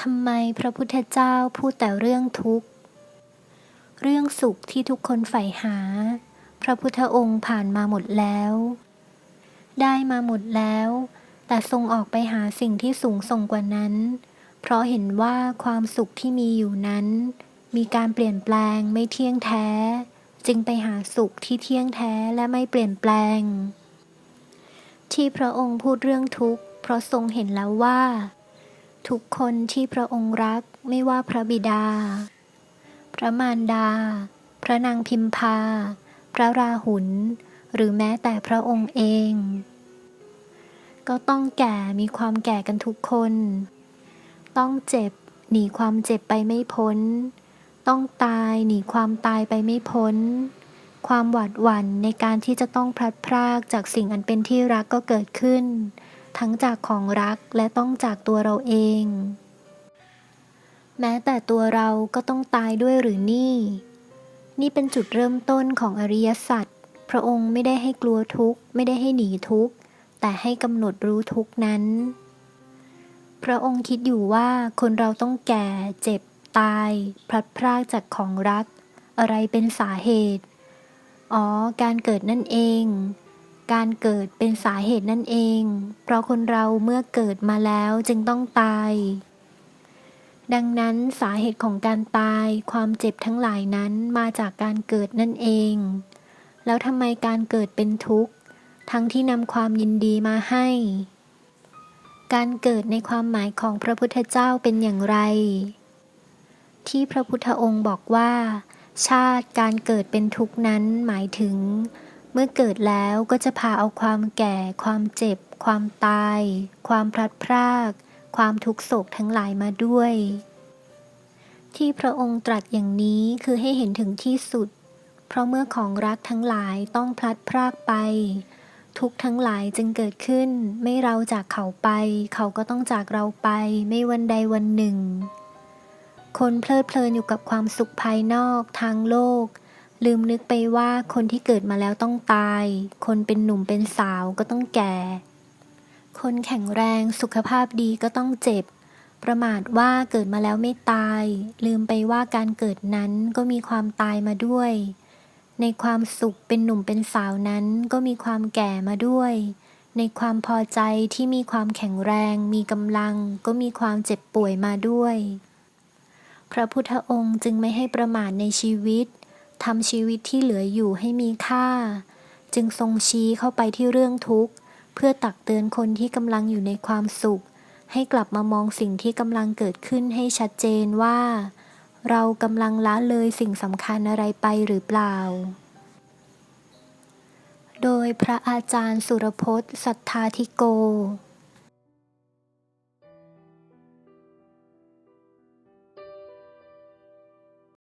ทำไมพระพุทธเจ้าพูดแต่เรื่องทุกข์ เรื่องสุขที่ทุกคนใฝ่หา พระพุทธองค์ผ่านมาหมดแล้ว ได้มาหมดแล้ว แต่ทรงออกไปหาสิ่งที่สูงส่งกว่านั้น เพราะเห็นว่าความสุขที่มีอยู่นั้น มีการเปลี่ยนแปลงไม่เที่ยงแท้ จึงไปหาสุขที่เที่ยงแท้และไม่เปลี่ยนแปลง ที่พระองค์พูดเรื่องทุกข์ เพราะทรงเห็นแล้วว่า ทุกคนที่พระองค์รักไม่ว่าพระบิดา พระมารดา พระนางพิมพา พระราหุลหรือแม้แต่พระองค์เอง ก็ต้องแก่มีความแก่กันทุกคน ต้องเจ็บหนีความเจ็บไปไม่พ้น ต้องตายหนีความตายไปไม่พ้น ความหวาดหวั่นในการที่จะต้องพลัดพรากจากสิ่งอันเป็นที่รักก็เกิดขึ้น ทั้งจากของรักและต้องจากตัวเราเอง แม้แต่ตัวเราก็ต้องตายด้วยหรือนี่ นี่เป็นจุดเริ่มต้นของอริยสัจพระองค์ไม่ได้ให้กลัวทุกข์ ไม่ได้ให้หนีทุกข์ แต่ให้กำหนดรู้ทุกข์นั้น พระองค์คิดอยู่ว่าคนเราต้องแก่เจ็บตาย พลัดพรากจากของรัก อะไรเป็นสาเหตุ อ๋อ การเกิดนั่นเอง การเกิดเป็นสาเหตุนั่นเอง เพราะคนเราเมื่อเกิดมาแล้วจึงต้องตาย ดังนั้นสาเหตุของการตายความเจ็บทั้งหลายนั้นมาจากการเกิดนั่นเอง แล้วทำไมการเกิดเป็นทุกข์ ทั้งที่นำความยินดีมาให้ การเกิดในความหมายของพระพุทธเจ้าเป็นอย่างไร ที่พระพุทธองค์บอกว่า ชาติการเกิดเป็นทุกข์นั้นหมายถึง มื่อเกิดแล้วก็จะพาเอาความแก่ ความเจ็บ ความตาย ความพลัดพราก ความทุกโศกทั้งหลายมาด้วย ที่พระองค์ตรัสอย่างนี้คือให้เห็นถึงที่สุด เพราะเมื่อของรักทั้งหลายต้องพลัดพรากไป ทุกทั้งหลายจึงเกิดขึ้น ไม่เราจากเขาไป เขาก็ต้องจากเราไป ไม่วันใดวันหนึ่ง คนเพลิดเพลินอยู่กับความสุขภายนอกทางโลก ลืมนึกไปว่าคนที่เกิดมาแล้วต้องตาย คนเป็นหนุ่มเป็นสาวก็ต้องแก่ คนแข็งแรงสุขภาพดีก็ต้องเจ็บ ประมาทว่าเกิดมาแล้วไม่ตาย ลืมไปว่าการเกิดนั้นก็มีความตายมาด้วย ในความสุขเป็นหนุ่มเป็นสาวนั้นก็มีความแก่มาด้วย ในความพอใจที่มีความแข็งแรง มีกำลัง ก็มีความเจ็บป่วยมาด้วย พระพุทธองค์จึงไม่ให้ประมาทในชีวิต ทำชีวิตที่เหลืออยู่ให้มีค่า จึงทรงชี้เข้าไปที่เรื่องทุกข์ เพื่อตักเตือนคนที่กำลังอยู่ในความสุข ให้กลับมามองสิ่งที่กำลังเกิดขึ้นให้ชัดเจนว่า เรากำลังละเลยสิ่งสำคัญอะไรไปหรือเปล่า โดยพระอาจารย์สุรพจน์ สัทธาธิโก